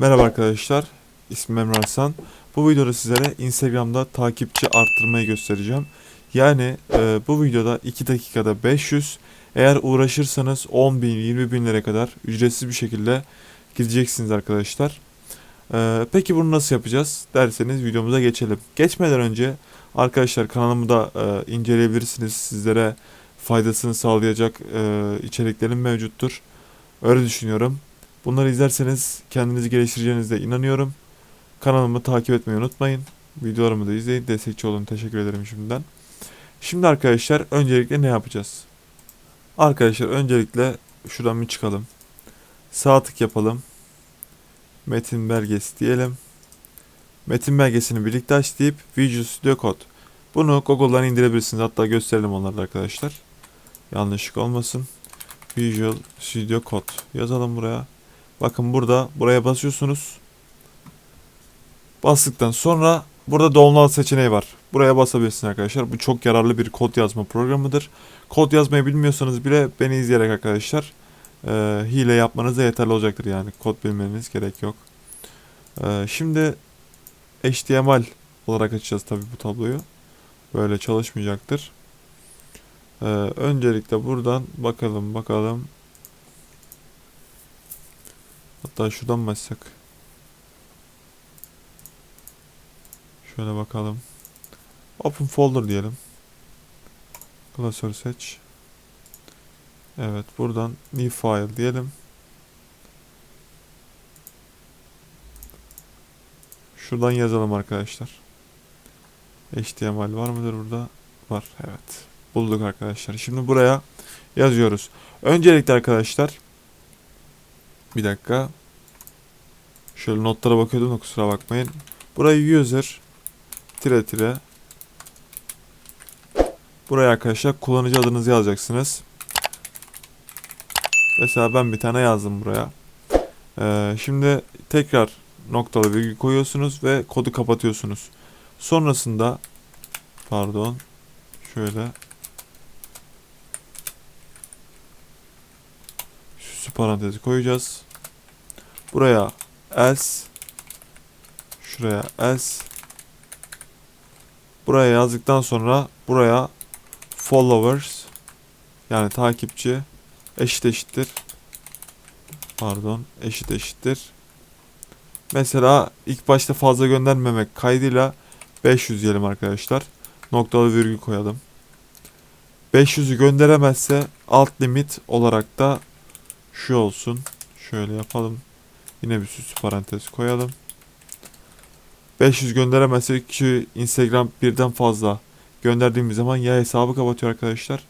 Merhaba arkadaşlar, ismim Emre Hasan. Bu videoda sizlere Instagram'da takipçi arttırmayı göstereceğim. Yani e, bu videoda 2 dakikada 500, eğer uğraşırsanız 10 bin, 20 binlere kadar ücretsiz bir şekilde gideceksiniz arkadaşlar. E, peki bunu nasıl yapacağız derseniz videomuza geçelim. Geçmeden önce arkadaşlar kanalımı da e, inceleyebilirsiniz. Sizlere faydasını sağlayacak e, içeriklerim mevcuttur. Öyle düşünüyorum. Bunları izlerseniz kendinizi geliştireceğinize inanıyorum. Kanalımı takip etmeyi unutmayın. Videolarımı da izleyin. Destekçi olun. Teşekkür ederim şimdiden. Şimdi arkadaşlar öncelikle ne yapacağız? Arkadaşlar öncelikle şuradan bir çıkalım. Sağ tık yapalım. Metin belgesi diyelim. Metin belgesini birlikte aç deyip Visual Studio Code. Bunu Google'dan indirebilirsiniz. Hatta gösterelim onları da arkadaşlar. Yanlışlık olmasın. Visual Studio Code. Yazalım buraya. Bakın burada buraya basıyorsunuz. Bastıktan sonra burada download seçeneği var. Buraya basabilirsiniz arkadaşlar. Bu çok yararlı bir kod yazma programıdır. Kod yazmayı bilmiyorsanız bile beni izleyerek arkadaşlar e, hile yapmanız da yeterli olacaktır yani. Kod bilmeniz gerek yok. E, şimdi HTML olarak açacağız tabi bu tabloyu. Böyle çalışmayacaktır. E, öncelikle buradan bakalım bakalım. Hatta şuradan açsak? Şöyle bakalım. Open folder diyelim. Klasör seç. Evet buradan new file diyelim. Şuradan yazalım arkadaşlar. HTML var mıdır burada? Var evet. Bulduk arkadaşlar. Şimdi buraya yazıyoruz. Öncelikle arkadaşlar bir dakika. Şöyle notlara bakıyordum da kusura bakmayın. Burayı user tire tire Buraya arkadaşlar kullanıcı adınızı yazacaksınız. Mesela ben bir tane yazdım buraya. Ee, şimdi tekrar noktalı virgül koyuyorsunuz ve kodu kapatıyorsunuz. Sonrasında pardon şöyle şu parantezi koyacağız. Buraya else şuraya else buraya yazdıktan sonra buraya followers yani takipçi eşit eşittir. Pardon eşit eşittir. Mesela ilk başta fazla göndermemek kaydıyla 500 diyelim arkadaşlar. Noktalı virgül koyalım. 500'ü gönderemezse alt limit olarak da şu olsun. Şöyle yapalım yine bir süs parantez koyalım 500 gönderemezse ki Instagram birden fazla gönderdiğimiz zaman ya hesabı kapatıyor arkadaşlar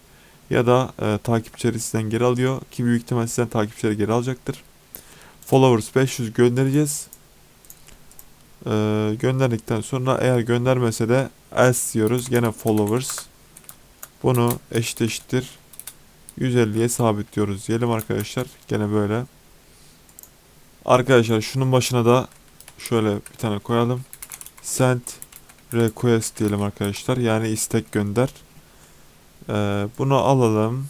ya da e, takipçileri sizden geri alıyor ki büyük ihtimal sizden takipçileri geri alacaktır. Followers 500 göndereceğiz. E, gönderdikten sonra eğer göndermese de else diyoruz. Gene followers. Bunu eşit eşittir 150'ye sabitliyoruz diyelim arkadaşlar. Gene böyle. Arkadaşlar şunun başına da şöyle bir tane koyalım. Send request diyelim arkadaşlar. Yani istek gönder. Ee, bunu alalım.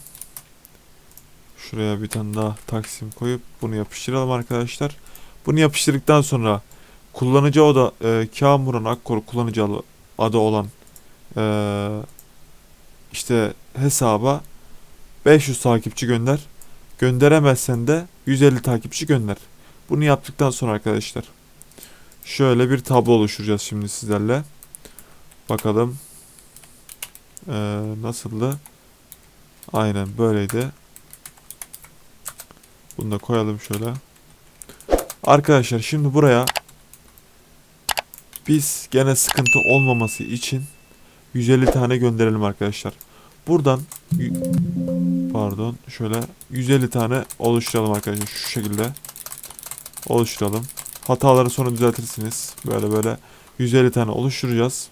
Şuraya bir tane daha taksim koyup bunu yapıştıralım arkadaşlar. Bunu yapıştırdıktan sonra kullanıcı oda e, Kamuran Akkor kullanıcı adı olan e, işte hesaba 500 takipçi gönder. Gönderemezsen de 150 takipçi gönder. Bunu yaptıktan sonra arkadaşlar şöyle bir tablo oluşturacağız şimdi sizlerle. Bakalım. Ee, nasıldı? Aynen böyleydi. Bunu da koyalım şöyle. Arkadaşlar şimdi buraya biz gene sıkıntı olmaması için 150 tane gönderelim arkadaşlar. Buradan pardon şöyle 150 tane oluşturalım arkadaşlar şu şekilde oluşturalım. Hataları sonra düzeltirsiniz. Böyle böyle 150 tane oluşturacağız.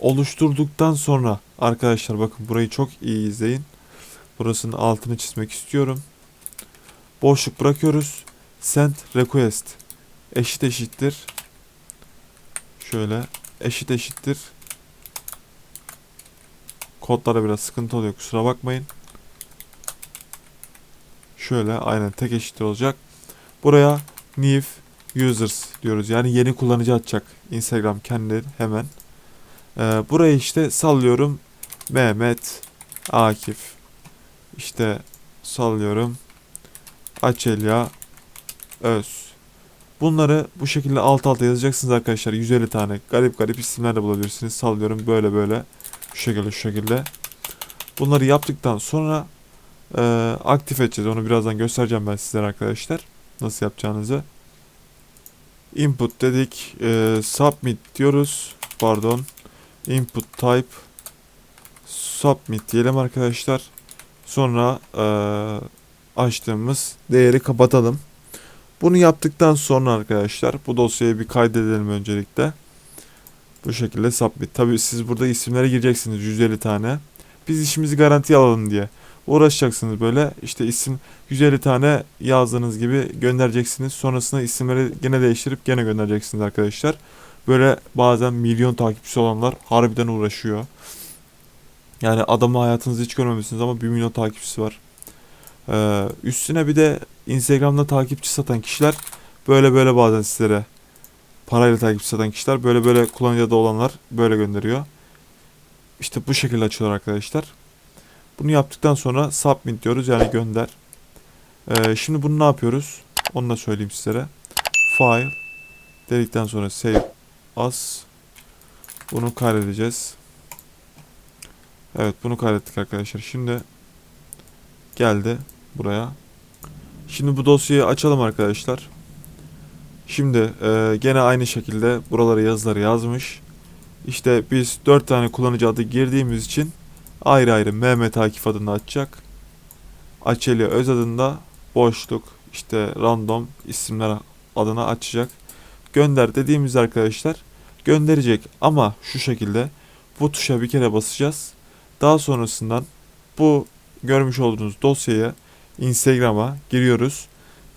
Oluşturduktan sonra arkadaşlar bakın burayı çok iyi izleyin. Burasının altını çizmek istiyorum. Boşluk bırakıyoruz. Send request eşit eşittir. Şöyle eşit eşittir. Kodlara biraz sıkıntı oluyor kusura bakmayın. Şöyle aynen tek eşit olacak. Buraya new users diyoruz. Yani yeni kullanıcı açacak Instagram kendi hemen. Ee, buraya işte sallıyorum Mehmet Akif. İşte sallıyorum Açelya Öz. Bunları bu şekilde alt alta yazacaksınız arkadaşlar. 150 tane garip garip isimler de bulabilirsiniz. Sallıyorum böyle böyle. Şu şekilde şu şekilde. Bunları yaptıktan sonra e, aktif edeceğiz. Onu birazdan göstereceğim ben sizlere arkadaşlar. Nasıl yapacağınızı. Input dedik. E, submit diyoruz. Pardon. Input type. Submit diyelim arkadaşlar. Sonra e, açtığımız değeri kapatalım. Bunu yaptıktan sonra arkadaşlar bu dosyayı bir kaydedelim öncelikle. Bu şekilde submit. Tabi siz burada isimlere gireceksiniz 150 tane. Biz işimizi garantiye alalım diye uğraşacaksınız böyle. İşte isim 150 tane yazdığınız gibi göndereceksiniz. Sonrasında isimleri gene değiştirip gene göndereceksiniz arkadaşlar. Böyle bazen milyon takipçisi olanlar harbiden uğraşıyor. Yani adamı hayatınızda hiç görmemişsiniz ama 1 milyon takipçisi var. Ee, üstüne bir de Instagram'da takipçi satan kişiler böyle böyle bazen sizlere parayla takipçi satan kişiler böyle böyle kullanıcıda olanlar böyle gönderiyor. İşte bu şekilde açılıyor arkadaşlar. Bunu yaptıktan sonra submit diyoruz yani gönder. Ee, şimdi bunu ne yapıyoruz? Onu da söyleyeyim sizlere. File dedikten sonra save as. Bunu kaydedeceğiz. Evet bunu kaydettik arkadaşlar. Şimdi geldi buraya. Şimdi bu dosyayı açalım arkadaşlar. Şimdi e, gene aynı şekilde buralara yazıları yazmış. İşte biz 4 tane kullanıcı adı girdiğimiz için ayrı ayrı Mehmet Akif adını açacak. Açeli Öz adında boşluk işte random isimler adına açacak. Gönder dediğimiz arkadaşlar gönderecek ama şu şekilde bu tuşa bir kere basacağız. Daha sonrasından bu görmüş olduğunuz dosyaya Instagram'a giriyoruz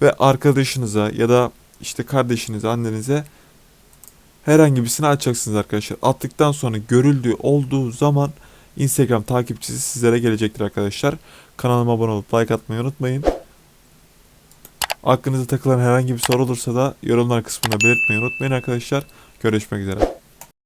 ve arkadaşınıza ya da işte kardeşinize, annenize herhangi birisini açacaksınız arkadaşlar. Attıktan sonra görüldüğü olduğu zaman Instagram takipçisi sizlere gelecektir arkadaşlar. Kanalıma abone olup like atmayı unutmayın. Aklınıza takılan herhangi bir soru olursa da yorumlar kısmında belirtmeyi unutmayın arkadaşlar. Görüşmek üzere.